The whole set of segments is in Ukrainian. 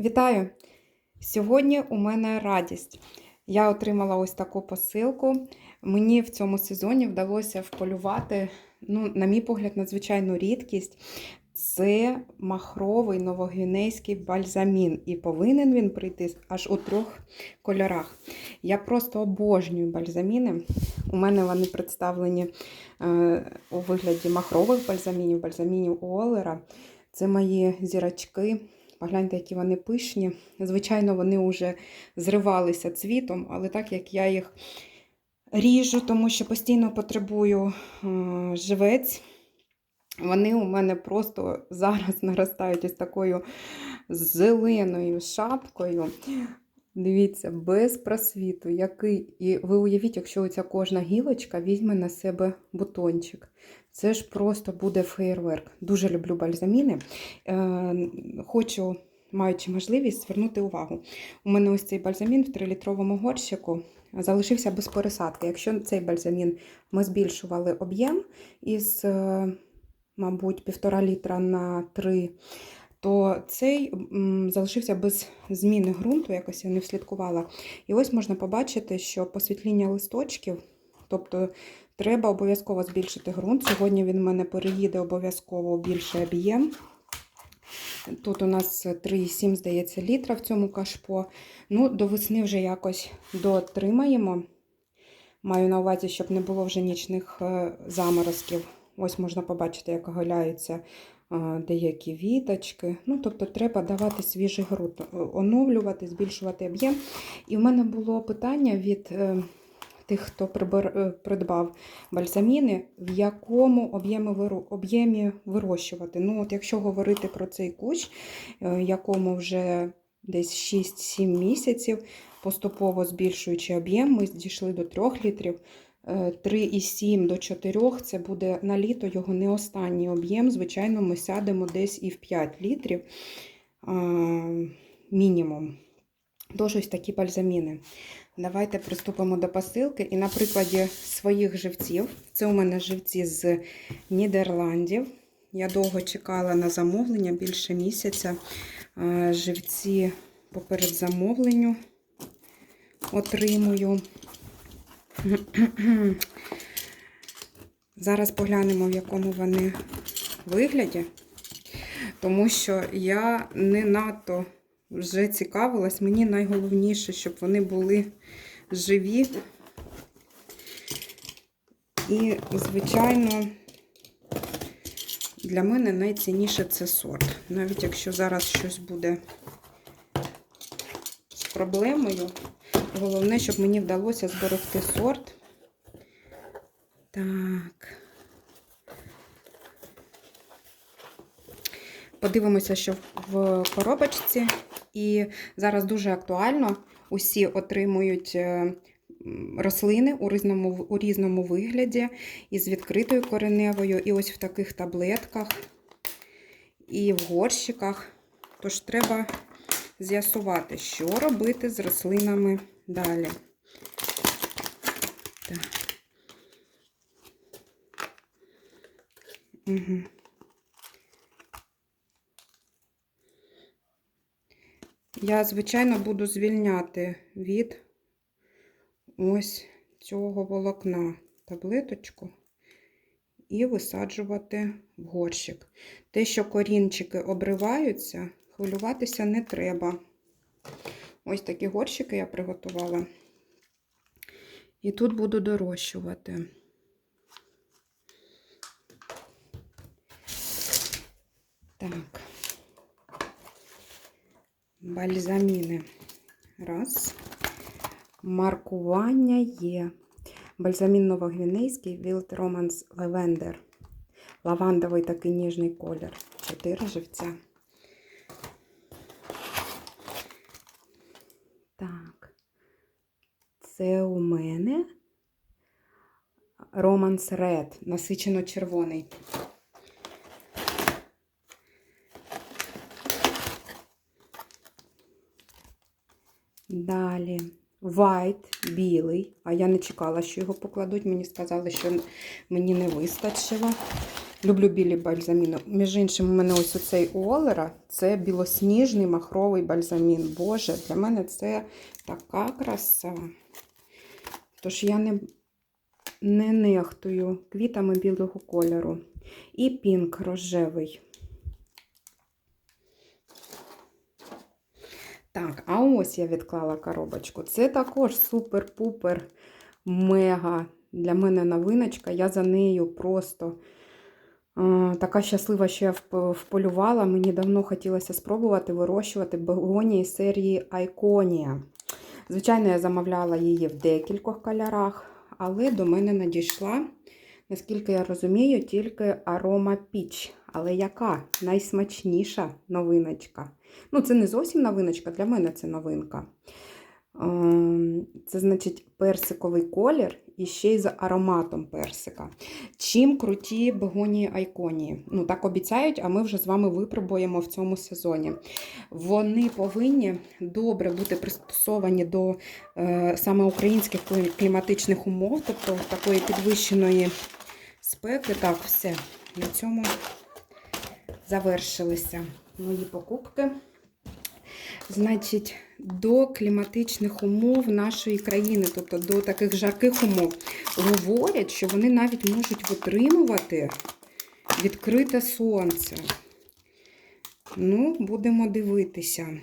Вітаю! Сьогодні у мене радість. Я отримала ось таку посилку. Мені в цьому сезоні вдалося вполювати, ну, на мій погляд, надзвичайну рідкість. Це махровий новогвінейський бальзамін. І повинен він прийти аж у трьох кольорах. Я просто обожнюю бальзаміни. У мене вони представлені е, у вигляді махрових бальзамінів, бальзамінів Уоллера. Це мої зірочки. Погляньте, які вони пишні. Звичайно, вони вже зривалися цвітом, але так як я їх ріжу, тому що постійно потребую е, живець, вони у мене просто зараз наростають із такою зеленою шапкою. Дивіться, без просвіту, який. І ви уявіть, якщо оця кожна гілочка візьме на себе бутончик. Це ж просто буде феєрверк. Дуже люблю бальзаміни. Е, Хочу, маючи можливість, звернути увагу. У мене ось цей бальзамін в 3-літровому горщику залишився без пересадки. Якщо цей бальзамін ми збільшували об'єм із, е, мабуть, півтора літра на 3 то цей залишився без зміни ґрунту, якось я не вслідкувала. І ось можна побачити, що посвітління листочків, тобто треба обов'язково збільшити ґрунт. Сьогодні він в мене переїде обов'язково у більший об'єм. Тут у нас 3,7, здається, літра в цьому кашпо. Ну, до весни вже якось дотримаємо. Маю на увазі, щоб не було вже нічних е, заморозків. Ось можна побачити, як оголяються деякі віточки. Ну, тобто, треба давати свіжий ґрунт, е, оновлювати, збільшувати об'єм. І в мене було питання від е, тих, хто е, придбав бальзаміни, в якому об'ємі вирощувати. Ну, от якщо говорити про цей кущ, якому вже десь 6-7 місяців, поступово збільшуючи об'єм, ми дійшли до 3 літрів. Е, 3,7 до 4 це буде на літо його не останній об'єм. Звичайно, ми сядемо десь і в 5 літрів мінімум. Тож ось такі бальзаміни. Давайте приступимо до посилки. І на прикладі своїх живців. Це у мене живці з Нідерландів. Я довго чекала на замовлення, більше місяця. Живці по передзамовленню отримую. Зараз поглянемо, в якому вони вигляді, тому що я не надто вже цікавилась. Мені найголовніше, щоб вони були живі. І, звичайно, для мене найцінніше це сорт. Навіть якщо зараз щось буде з проблемою, головне, щоб мені вдалося зберегти сорт. Так. Подивимося, що в коробочці. І зараз дуже актуально усі отримують е, рослини у різному, у різному вигляді, із відкритою кореневою, і ось в таких таблетках, і в горщиках. Тож треба з'ясувати, що робити з рослинами далі. Так. Угу. Я, звичайно, буду звільняти від ось цього волокна таблеточку і висаджувати в горщик. Те, що корінчики обриваються, хвилюватися не треба. Ось такі горщики я приготувала. І тут буду дорощувати. Так. Бальзаміни. Раз. Маркування є. Бальзамін новогвінейський Wild Romance Lavender. Лавандовий такий ніжний колір. Чотири живця. Так. Це у мене Romance Red, насичено червоний. Далі white, білий. А я не чекала, що його покладуть. Мені сказали, що мені не вистачило. Люблю білі бальзаміни. Між іншим, у мене ось оцей Олера це білосніжний махровий бальзамін. Боже, для мене це така краса. Тож я не, не нехтую квітами білого кольору. І пінк рожевий. Так, а ось я відклала коробочку. Це також супер-пупер мега для мене новиночка. Я за нею просто е, така щаслива, що я вполювала. Мені давно хотілося спробувати вирощувати бегонії серії Айконія. Звичайно, я замовляла її в декількох кольорах, але до мене надійшла, наскільки я розумію, тільки арома піч. Але яка найсмачніша новиночка? Ну, це не зовсім новиночка, для мене це новинка. Ем, Це значить персиковий колір і ще й з ароматом персика. Чим круті бегонії айконії? Ну, так обіцяють, а ми вже з вами випробуємо в цьому сезоні. Вони повинні добре бути пристосовані до е, саме українських кліматичних умов, тобто такої підвищеної спеки. Так, все, на цьому завершилися мої покупки. Значить, до кліматичних умов нашої країни, тобто до таких жарких умов, говорять, що вони навіть можуть витримувати відкрите сонце. Ну, будемо дивитися.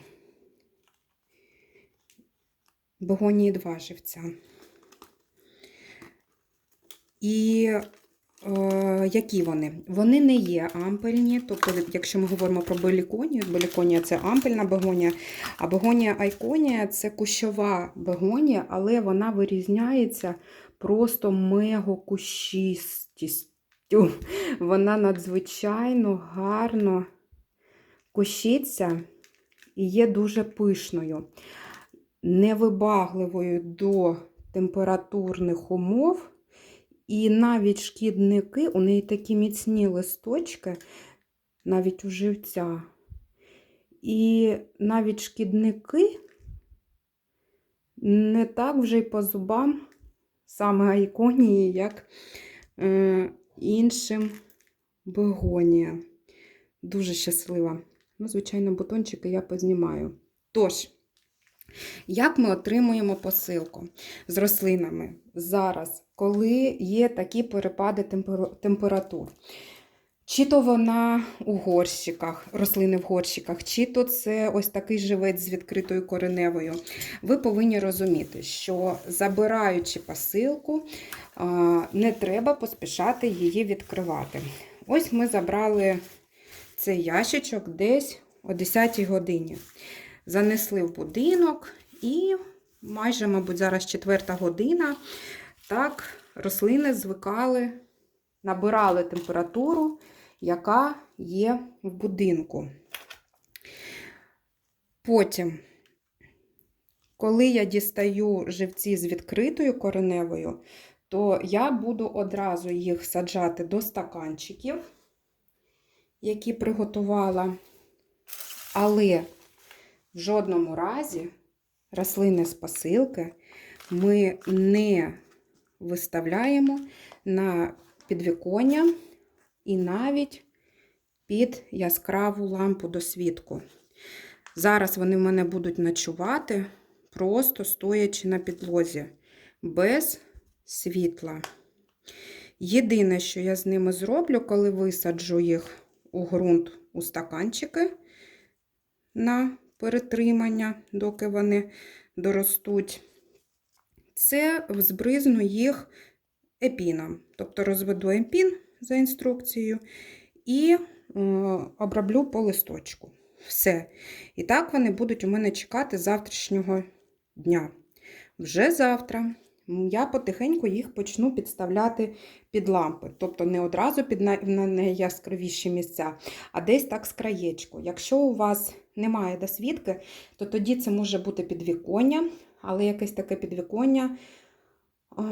Бегонії два живця. І які вони? Вони не є ампельні, тобто, якщо ми говоримо про беліконію, беліконія це ампельна бегонія, а бегонія айконія це кущова бегонія, але вона вирізняється просто мегакущистістю. Вона надзвичайно гарно кущиться і є дуже пишною, невибагливою до температурних умов. І навіть шкідники, у неї такі міцні листочки, навіть у живця. І навіть шкідники не так вже й по зубам, саме айконії, як е, іншим бегонія. Дуже щаслива. Ну, звичайно, бутончики я познімаю. Тож, як ми отримуємо посилку з рослинами зараз, коли є такі перепади температур? Чи то вона у горщиках, рослини в горщиках, чи то це ось такий живець з відкритою кореневою. Ви повинні розуміти, що забираючи посилку, не треба поспішати її відкривати. Ось ми забрали цей ящичок десь о 10 годині занесли в будинок і майже, мабуть, зараз четверта година. Так, рослини звикали, набирали температуру, яка є в будинку. Потім, коли я дістаю живці з відкритою кореневою, то я буду одразу їх саджати до стаканчиків, які приготувала. Але в жодному разі рослини з посилки ми не виставляємо на підвіконня і навіть під яскраву лампу досвідку. Зараз вони в мене будуть ночувати, просто стоячи на підлозі, без світла. Єдине, що я з ними зроблю, коли висаджу їх у ґрунт у стаканчики, на перетримання, доки вони доростуть, це збризну їх епіном. Тобто розведу епін за інструкцією і е, оброблю по листочку. Все. І так вони будуть у мене чекати завтрашнього дня. Вже завтра я потихеньку їх почну підставляти під лампи. Тобто не одразу під най- на найяскравіші місця, а десь так з краєчку. Якщо у вас немає досвідки, то тоді це може бути підвіконня, але якесь таке підвіконня, е,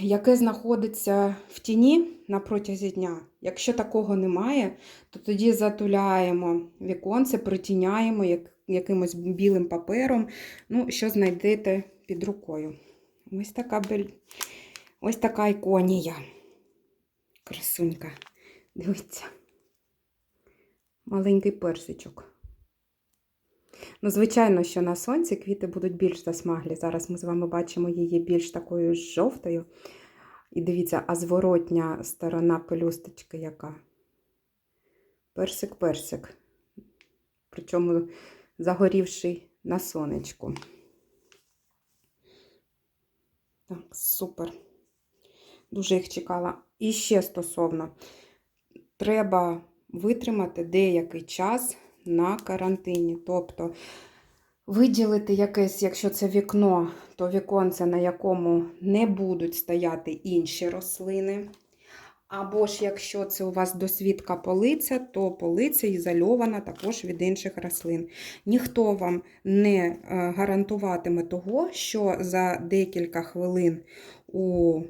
яке знаходиться в тіні на протязі дня. Якщо такого немає, то тоді затуляємо віконце, притіняємо якимось білим папером, ну, що знайдете під рукою. Ось така бель... Ось така іконія. Красунька. Дивіться. Маленький персичок. Ну, звичайно, що на сонці квіти будуть більш засмаглі. Зараз ми з вами бачимо її більш такою жовтою. І дивіться, а зворотня сторона пелюсточки яка. Персик-персик. Причому загорівший на сонечку. Так, супер. Дуже їх чекала. І ще стосовно, треба витримати деякий час на карантині. Тобто виділити якесь, якщо це вікно, то віконце, на якому не будуть стояти інші рослини. Або ж якщо це у вас досвідка полиця, то полиця ізольована також від інших рослин. Ніхто вам не е, гарантуватиме того, що за декілька хвилин у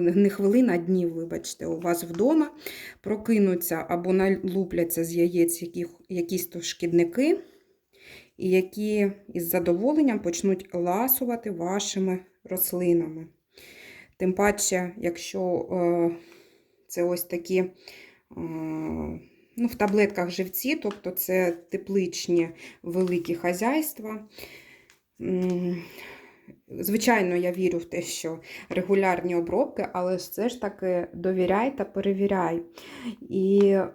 не хвилин, а днів, вибачте, у вас вдома прокинуться або налупляться з яєць яких, якісь то шкідники, і які із задоволенням почнуть ласувати вашими рослинами. Тим паче, якщо е, це ось такі е, ну, в таблетках живці, тобто це тепличні великі хазяйства. Звичайно, я вірю в те, що регулярні обробки, але все ж таки довіряй та перевіряй. І е,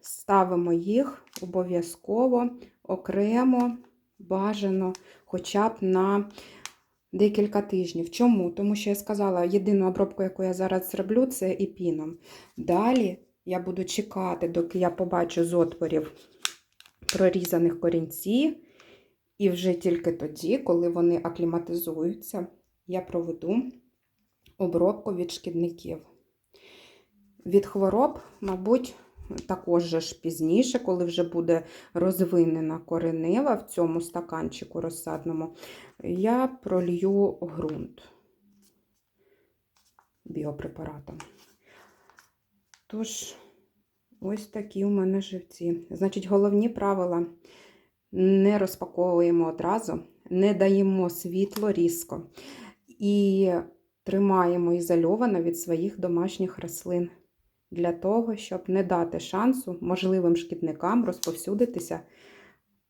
ставимо їх обов'язково окремо, бажано, хоча б на декілька тижнів. Чому? Тому що я сказала, єдину обробку, яку я зараз зроблю, це епіном. Далі я буду чекати, доки я побачу з отворів прорізаних корінці. І вже тільки тоді, коли вони акліматизуються, я проведу обробку від шкідників. Від хвороб, мабуть, також ж пізніше, коли вже буде розвинена коренева в цьому стаканчику розсадному, я пролью ґрунт біопрепаратом. Тож, ось такі у мене живці. Значить, головні правила не розпаковуємо одразу, не даємо світло різко і тримаємо ізольовано від своїх домашніх рослин для того, щоб не дати шансу можливим шкідникам розповсюдитися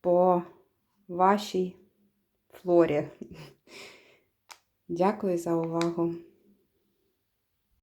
по вашій флорі. Дякую за увагу!